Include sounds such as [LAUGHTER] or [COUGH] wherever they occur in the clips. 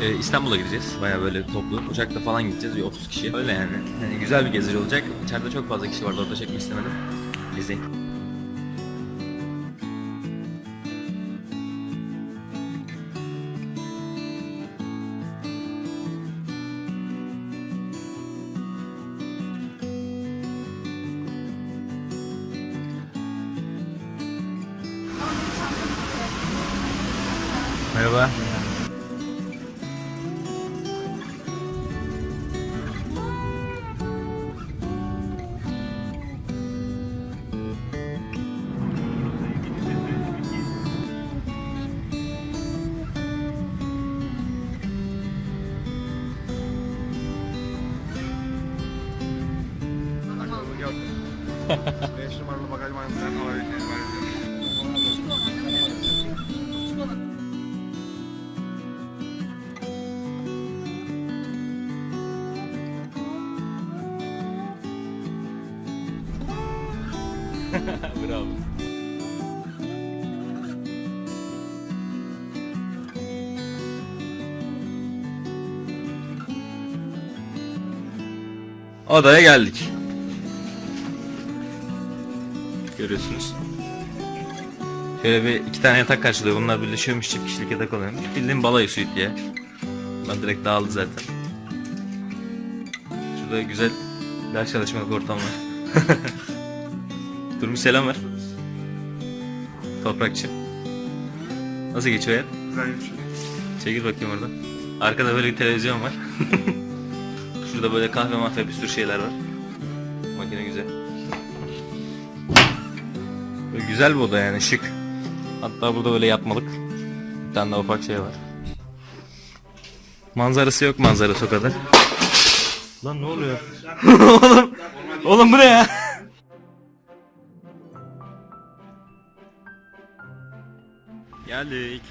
Ee, İstanbul'a gideceğiz. Baya böyle toplu. Uçakta falan gideceğiz. Bir 30 kişi. Öyle yani. Hani güzel bir gezi olacak. İçeride çok fazla kişi vardı. Orada çekmek istemedim. İzleyin. Merhaba. Beş numaralı bagaj mantıdan alabileceğiniz. Bravo. Odaya geldik. Görüyorsunuz. Şöyle bir iki tane yatak karşılıyor. Bunlar birleşiyormuş çift kişilik yatak oluyormuş. Bildiğin balayı suite diye. Ben direkt dağıldı zaten. Şurada güzel ders çalışmalık ortam var. [LAUGHS] Durmuş selam ver. Toprakçı. Nasıl geçiyor hayat? Güzel şey. Çekil bakayım oradan. Arkada böyle bir televizyon var. [LAUGHS] Şurada böyle kahve mahve bir sürü şeyler var. Makine güzel. Böyle güzel bir oda yani şık. Hatta burada böyle yatmalık. Bir tane daha ufak şey var. Manzarası yok manzarası o kadar. Lan ne oluyor? [LAUGHS] oğlum, oğlum bu ne ya? Geldik.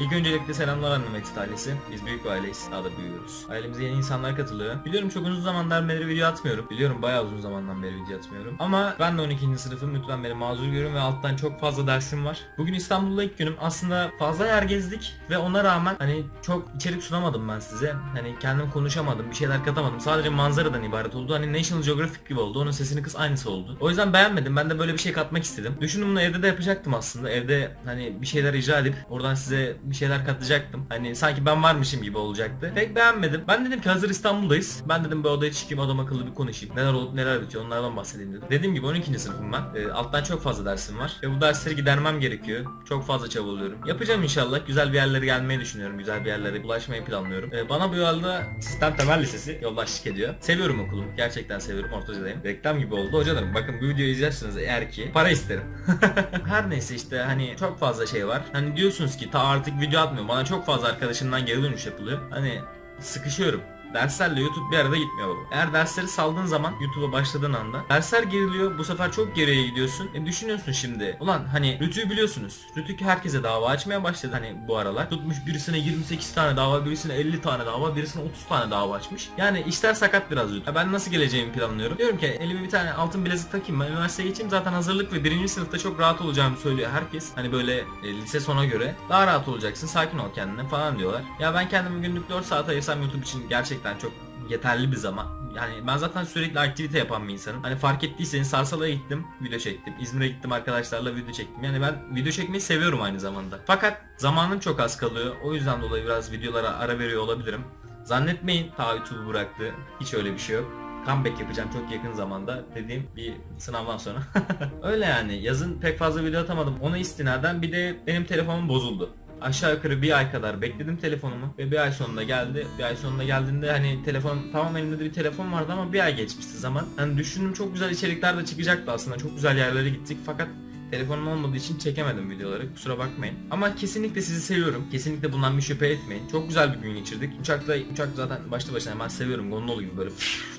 İlk öncelikle selamlar annem Metit ailesi. Biz büyük bir aileyiz. Daha da büyüyoruz. Ailemize yeni insanlar katılıyor. Biliyorum çok uzun zamandan beri video atmıyorum. Biliyorum bayağı uzun zamandan beri video atmıyorum. Ama ben de 12. sınıfım. Lütfen beni mazur görün ve alttan çok fazla dersim var. Bugün İstanbul'da ilk günüm. Aslında fazla yer gezdik ve ona rağmen hani çok içerik sunamadım ben size. Hani kendim konuşamadım. Bir şeyler katamadım. Sadece manzaradan ibaret oldu. Hani National Geographic gibi oldu. Onun sesini kız aynısı oldu. O yüzden beğenmedim. Ben de böyle bir şey katmak istedim. Düşündüm bunu evde de yapacaktım aslında. Evde hani bir şeyler icra edip oradan size bir şeyler katacaktım. Hani sanki ben varmışım gibi olacaktı. Pek beğenmedim. Ben dedim ki hazır İstanbul'dayız. Ben dedim bir odaya çıkayım adam akıllı bir konuşayım. Neler olup neler bitiyor onlardan bahsedeyim dedim. Dediğim gibi 12. sınıfım ben. Ee, alttan çok fazla dersim var. Ve bu dersleri gidermem gerekiyor. Çok fazla çabalıyorum. Yapacağım inşallah. Güzel bir yerlere gelmeyi düşünüyorum. Güzel bir yerlere ulaşmayı planlıyorum. Ee, bana bu yolda Sistem Temel Lisesi yoldaşlık ediyor. Seviyorum okulumu. Gerçekten seviyorum. Ortacadayım. Reklam gibi oldu. Hocalarım bakın bu videoyu izlersiniz eğer ki para isterim. [LAUGHS] Her neyse işte hani çok fazla şey var. Hani diyorsunuz ki ta artık video atmıyorum. Bana çok fazla arkadaşımdan geri dönüş yapılıyor. Hani sıkışıyorum. Derslerle YouTube bir arada gitmiyor baba. Eğer dersleri saldığın zaman YouTube'a başladığın anda dersler geriliyor. Bu sefer çok geriye gidiyorsun. E düşünüyorsun şimdi. Ulan hani Rütü'yü biliyorsunuz. Rütü herkese dava açmaya başladı hani bu aralar. Tutmuş birisine 28 tane dava, birisine 50 tane dava, birisine 30 tane dava açmış. Yani işler sakat biraz Rütü. Ya Ben nasıl geleceğimi planlıyorum. Diyorum ki elime bir tane altın bilezik takayım ben üniversiteye geçeyim. Zaten hazırlık ve birinci sınıfta çok rahat olacağımı söylüyor herkes. Hani böyle e, lise sona göre daha rahat olacaksın. Sakin ol kendine falan diyorlar. Ya ben kendimi günlük 4 saat ayırsam YouTube için gerçekten çok yeterli bir zaman. Yani ben zaten sürekli aktivite yapan bir insanım. Hani fark ettiyseniz Sarsalı'ya gittim, video çektim. İzmir'e gittim arkadaşlarla video çektim. Yani ben video çekmeyi seviyorum aynı zamanda. Fakat zamanım çok az kalıyor. O yüzden dolayı biraz videolara ara veriyor olabilirim. Zannetmeyin ta YouTube'u bıraktı. Hiç öyle bir şey yok. Comeback yapacağım çok yakın zamanda dediğim bir sınavdan sonra. [LAUGHS] Öyle yani yazın pek fazla video atamadım. Ona istinaden bir de benim telefonum bozuldu. Aşağı yukarı bir ay kadar bekledim telefonumu ve bir ay sonunda geldi. Bir ay sonunda geldiğinde hani telefon tamam elimde de bir telefon vardı ama bir ay geçmişti zaman. Hani düşündüm çok güzel içerikler de çıkacaktı aslında. Çok güzel yerlere gittik fakat Telefonum olmadığı için çekemedim videoları kusura bakmayın. Ama kesinlikle sizi seviyorum. Kesinlikle bundan bir şüphe etmeyin. Çok güzel bir gün geçirdik. Uçakta uçak zaten başta başına ben seviyorum. Gondol gibi böyle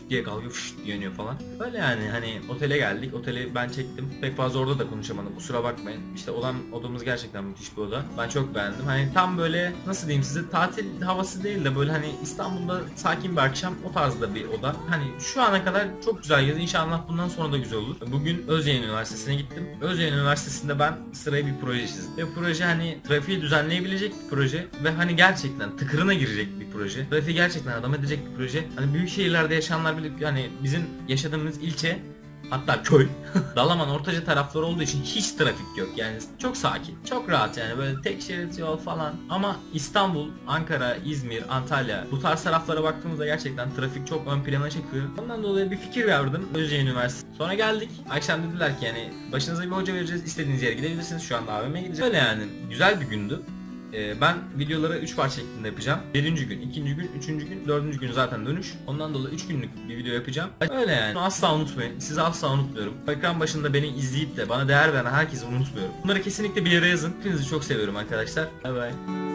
diye kalkıyor fış diye yanıyor falan. Öyle yani hani otele geldik. Oteli ben çektim. Pek fazla orada da konuşamadım. Kusura bakmayın. İşte olan odamız gerçekten müthiş bir oda. Ben çok beğendim. Hani tam böyle nasıl diyeyim size tatil havası değil de böyle hani İstanbul'da sakin bir akşam o tarzda bir oda. Hani şu ana kadar çok güzel gezdi. İnşallah bundan sonra da güzel olur. Bugün Özyeğin Üniversitesi'ne gittim. Özyeğin Üniversitesi'nde ben sıraya bir proje çizdim. Ve proje hani trafiği düzenleyebilecek bir proje ve hani gerçekten tıkırına girecek bir proje. Trafiği gerçekten adam edecek bir proje. Hani büyük şehirlerde yaşayanlar bilir hani bizim yaşadığımız ilçe Hatta köy. [LAUGHS] Dalaman Ortaca tarafları olduğu için hiç trafik yok. Yani çok sakin. Çok rahat yani böyle tek şerit yol falan. Ama İstanbul, Ankara, İzmir, Antalya bu tarz taraflara baktığımızda gerçekten trafik çok ön plana çıkıyor. Ondan dolayı bir fikir verdim Özyeğin Üniversitesi. Sonra geldik. Akşam dediler ki yani başınıza bir hoca vereceğiz. istediğiniz yere gidebilirsiniz. Şu anda AVM'ye gideceğiz. Öyle yani. Güzel bir gündü. Ee, ben videoları 3 parça şeklinde yapacağım. Birinci gün, ikinci gün, üçüncü gün, dördüncü gün zaten dönüş. Ondan dolayı 3 günlük bir video yapacağım. Öyle yani. Bunu asla unutmayın. Sizi asla unutmuyorum. Ekran başında beni izleyip de bana değer veren herkesi unutmuyorum. Bunları kesinlikle bir yere yazın. Hepinizi çok seviyorum arkadaşlar. Bay bay.